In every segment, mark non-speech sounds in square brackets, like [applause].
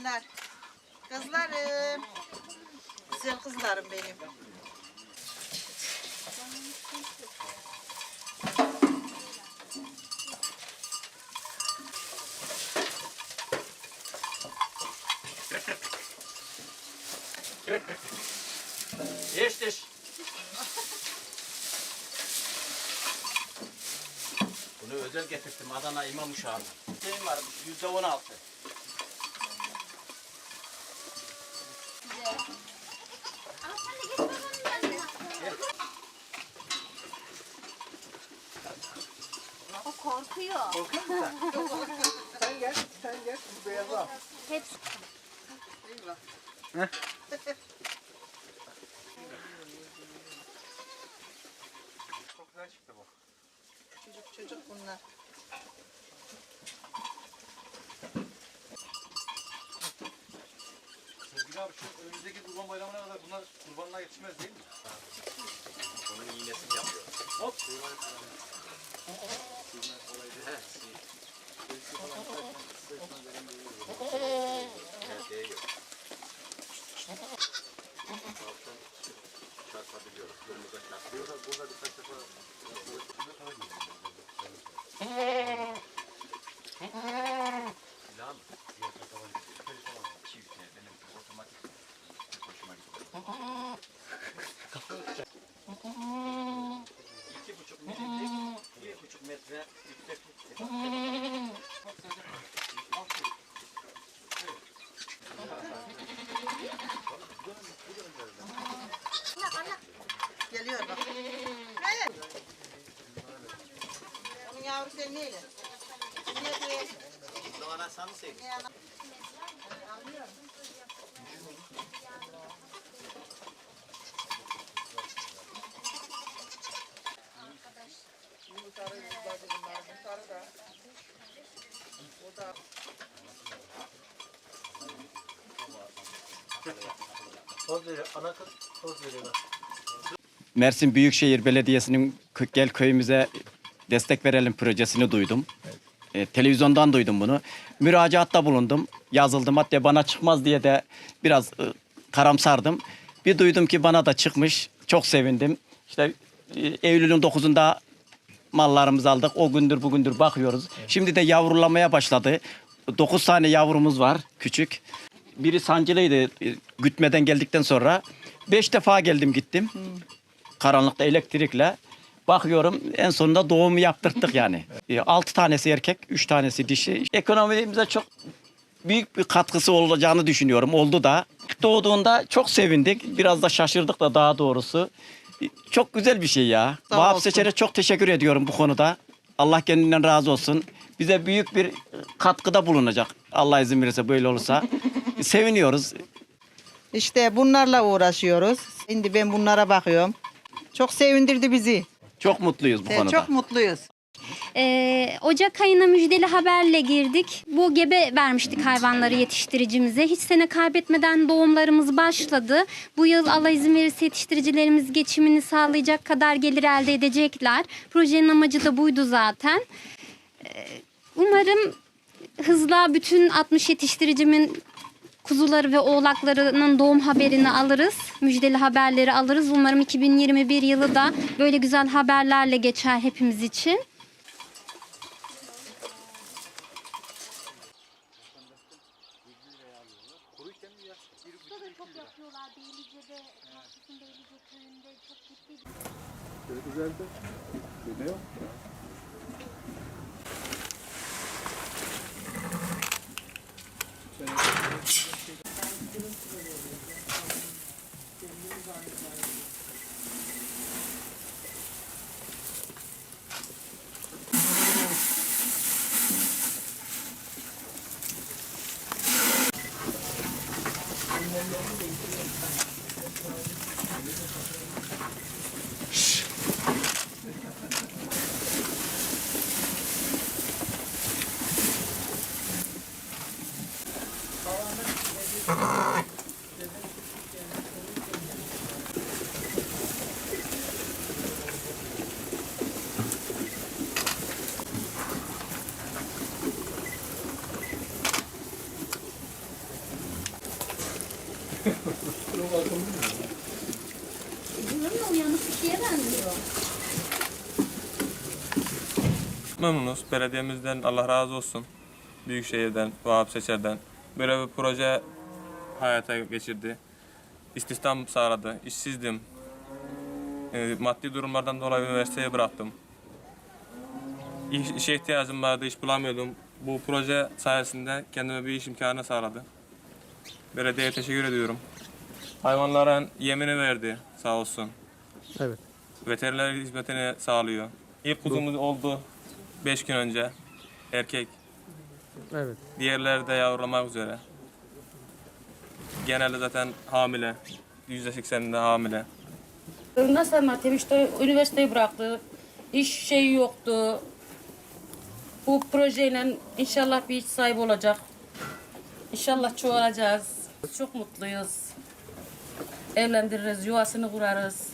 bunlar. Kızlarım. Güzel kızlarım benim. Yeştir. Bunu özel getirdim Adana İmam Uşağı'na. Şeyim var yüzde on altı. O korkuyor. Korkuyor musun sen? sen gel, sen gel. Bu beyazı al. Hepsi Eyvah. Çok güzel çıktı bu. Çocuk çocuk bunlar. Sevgili abi şu önümüzdeki kurban bayramına kadar bunlar kurbanlığa yetişmez değil mi? Onun iğnesini yapıyor. Hop. Çarpabiliyoruz. Kırmızı çarpıyor. Burada, burada birkaç defa bir buçuk metre yükseklik. Geliyor bak. Ne? Onun yavrusu neyle? Ne diye? Doğan Hasan'ı sevdim. Bu sarı yüzler bunlar. Bu sarı da. Bu da. Toz veriyor. Ana kız toz veriyorlar. Mersin Büyükşehir Belediyesi'nin Gel Köyümüze Destek Verelim projesini duydum. E, televizyondan duydum bunu. Müracaatta bulundum. Yazıldım. Hatta bana çıkmaz diye de biraz e, karamsardım. Bir duydum ki bana da çıkmış. Çok sevindim. İşte e, Eylül'ün 9'unda mallarımızı aldık. O gündür bugündür bakıyoruz. Şimdi de yavrulamaya başladı. 9 tane yavrumuz var küçük. Biri sancılıydı e, gütmeden geldikten sonra. 5 defa geldim gittim. Karanlıkta elektrikle. Bakıyorum en sonunda doğumu yaptırttık yani. [laughs] 6 tanesi erkek, 3 tanesi dişi. Ekonomimize çok büyük bir katkısı olacağını düşünüyorum. Oldu da. Doğduğunda çok sevindik. Biraz da şaşırdık da daha doğrusu. Çok güzel bir şey ya. Sağ Vahap. Seçer'e çok teşekkür ediyorum bu konuda. Allah kendinden razı olsun. Bize büyük bir katkıda bulunacak. Allah izin verirse böyle olursa. [laughs] Seviniyoruz. İşte bunlarla uğraşıyoruz. Şimdi ben bunlara bakıyorum. Çok sevindirdi bizi. Çok mutluyuz bu konuda. Çok mutluyuz. Ee, Ocak ayına müjdeli haberle girdik. Bu gebe vermiştik hayvanları yetiştiricimize. Hiç sene kaybetmeden doğumlarımız başladı. Bu yıl Allah izin verirse yetiştiricilerimiz geçimini sağlayacak kadar gelir elde edecekler. Projenin amacı da buydu zaten. Ee, umarım hızla bütün 60 yetiştiricimin kuzuları ve oğlaklarının doğum haberini alırız. Müjdeli haberleri alırız. Umarım 2021 yılı da böyle güzel haberlerle geçer hepimiz için. çok yapıyorlar Beylice'de, Memnunuz. Belediyemizden Allah razı olsun. Büyükşehir'den, Vahap Seçer'den. Böyle bir proje hayata geçirdi. İstihdam sağladı. İşsizdim. Ee, maddi durumlardan dolayı üniversiteyi bıraktım. İş, işe ihtiyacım vardı, iş bulamıyordum. Bu proje sayesinde kendime bir iş imkanı sağladı. Belediyeye teşekkür ediyorum. Hayvanların yemini verdi sağ olsun. Evet. Veteriner hizmetini sağlıyor. İlk kuzumuz oldu 5 gün önce. Erkek. Evet. Diğerleri de yavrulamak üzere. Genelde zaten hamile. %80'inde hamile. Nasıl anlatayım işte üniversiteyi bıraktı. İş şeyi yoktu. Bu projeyle inşallah bir iş sahibi olacak. İnşallah çoğalacağız. Çok mutluyuz. Evlendiririz, yuvasını kurarız.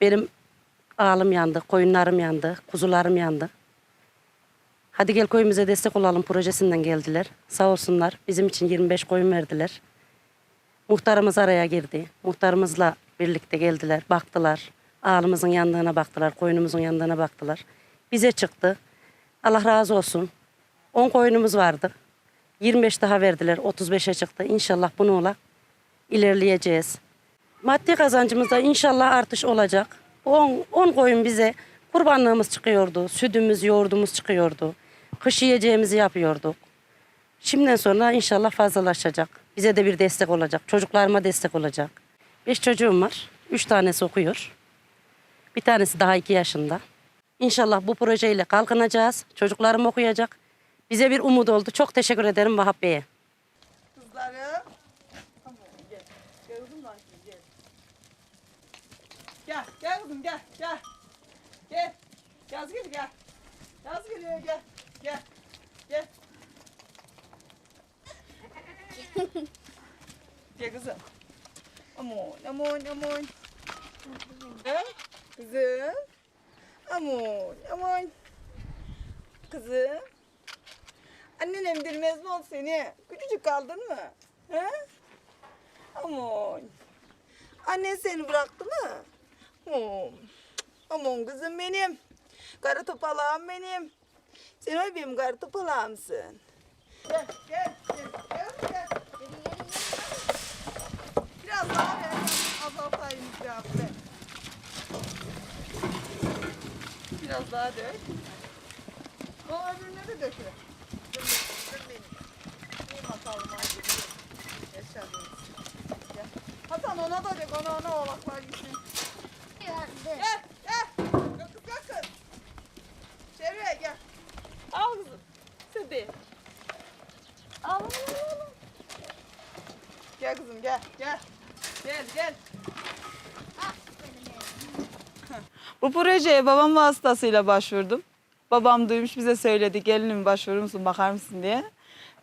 Benim ağlım yandı, koyunlarım yandı, kuzularım yandı. Hadi gel köyümüze destek olalım projesinden geldiler. Sağ olsunlar bizim için 25 koyun verdiler. Muhtarımız araya girdi. Muhtarımızla birlikte geldiler, baktılar. Ağlımızın yandığına baktılar, koyunumuzun yandığına baktılar. Bize çıktı. Allah razı olsun. 10 koyunumuz vardı. 25 daha verdiler, 35'e çıktı. İnşallah bununla ilerleyeceğiz. Maddi kazancımızda inşallah artış olacak. 10 10 koyun bize kurbanlığımız çıkıyordu, sütümüz, yoğurdumuz çıkıyordu. Kış yiyeceğimizi yapıyorduk. Şimdiden sonra inşallah fazlalaşacak. Bize de bir destek olacak. Çocuklarıma destek olacak. Beş çocuğum var. Üç tanesi okuyor. Bir tanesi daha iki yaşında. İnşallah bu projeyle kalkınacağız. Çocuklarım okuyacak. Bize bir umut oldu. Çok teşekkür ederim Vahap Bey'e. Kızlarım. Tamam gel. Gel kızım lan gel. Gel, gel kızım gel, gel. Gel. Yaz gel gel. Yaz geliyor gel. Gel. Gel. gel kızım. Aman, aman, aman. Ha? Kızım. Aman, aman. Kızım. Annen emdirmez mi oldu seni? Küçücük kaldın mı? He? Aman. Annen seni bıraktı mı? Aman. Aman kızım benim. Kara topalağım benim. Sen o benim kara topalağımsın. Gel, gel, gel, gel, gel. Biraz daha ver. Azaltayım biraz ver. Biraz daha dök. O öbürüne de dökür. Hasan ona da dök, ona ona oğlaklar gitsin. Gel, gel. Gel kız, gel kız. Çevreye gel. Al kızım. Sedi. Al, al, al, al. Gel kızım, gel, gel. Gel, gel. Bu projeye babam vasıtasıyla başvurdum. Babam duymuş bize söyledi gelinim başvurur musun bakar mısın diye.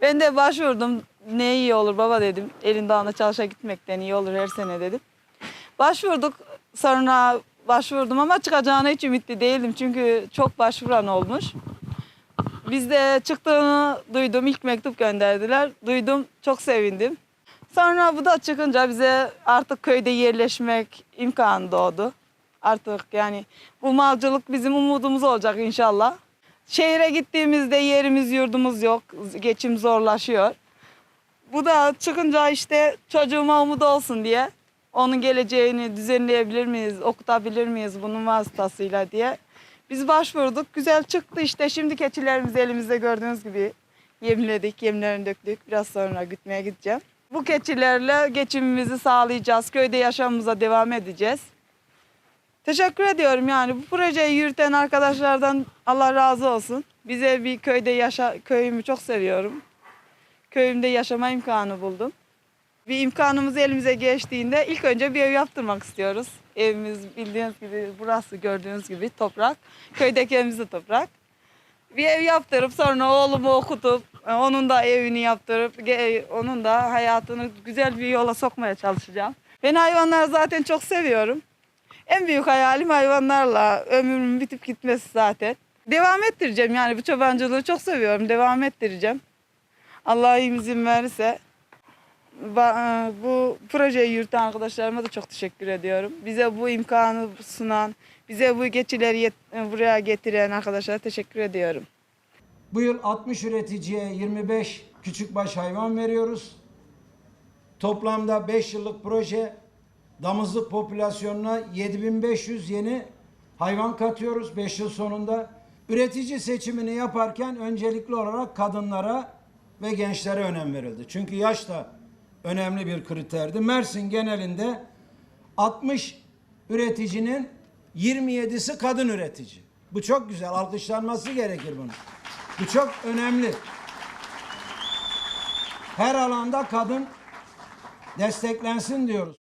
Ben de başvurdum. Ne iyi olur baba dedim. Elin dağına çalışa gitmekten iyi olur her sene dedim. Başvurduk. Sonra başvurdum ama çıkacağına hiç ümitli değildim. Çünkü çok başvuran olmuş. Biz de çıktığını duydum. İlk mektup gönderdiler. Duydum. Çok sevindim. Sonra bu da çıkınca bize artık köyde yerleşmek imkanı doğdu. Artık yani bu malcılık bizim umudumuz olacak inşallah. Şehire gittiğimizde yerimiz yurdumuz yok. Geçim zorlaşıyor. Bu da çıkınca işte çocuğuma umut olsun diye onun geleceğini düzenleyebilir miyiz, okutabilir miyiz bunun vasıtasıyla diye. Biz başvurduk. Güzel çıktı işte. Şimdi keçilerimizi elimizde gördüğünüz gibi yemledik, yemlerini döktük. Biraz sonra gütmeye gideceğim. Bu keçilerle geçimimizi sağlayacağız. Köyde yaşamımıza devam edeceğiz. Teşekkür ediyorum yani bu projeyi yürüten arkadaşlardan Allah razı olsun. Bize bir köyde yaşa, köyümü çok seviyorum. Köyümde yaşama imkanı buldum. Bir imkanımız elimize geçtiğinde ilk önce bir ev yaptırmak istiyoruz. Evimiz bildiğiniz gibi burası gördüğünüz gibi toprak. Köydeki evimiz de toprak. Bir ev yaptırıp sonra oğlumu okutup e, onun da evini yaptırıp ge- onun da hayatını güzel bir yola sokmaya çalışacağım. Ben hayvanları zaten çok seviyorum. En büyük hayalim hayvanlarla ömrümün bitip gitmesi zaten. Devam ettireceğim yani bu çobancılığı çok seviyorum. Devam ettireceğim. Allah izin verirse. E, Bu projeyi yürüten arkadaşlarıma da çok teşekkür ediyorum. Bize bu imkanı sunan, bize bu geçileri buraya getiren arkadaşlara teşekkür ediyorum. Bu yıl 60 üreticiye 25 küçükbaş hayvan veriyoruz. Toplamda 5 yıllık proje damızlık popülasyonuna 7500 yeni hayvan katıyoruz 5 yıl sonunda. Üretici seçimini yaparken öncelikli olarak kadınlara ve gençlere önem verildi. Çünkü yaş da önemli bir kriterdi. Mersin genelinde 60 üreticinin 27'si kadın üretici. Bu çok güzel. Alkışlanması gerekir bunun. Bu çok önemli. Her alanda kadın desteklensin diyoruz.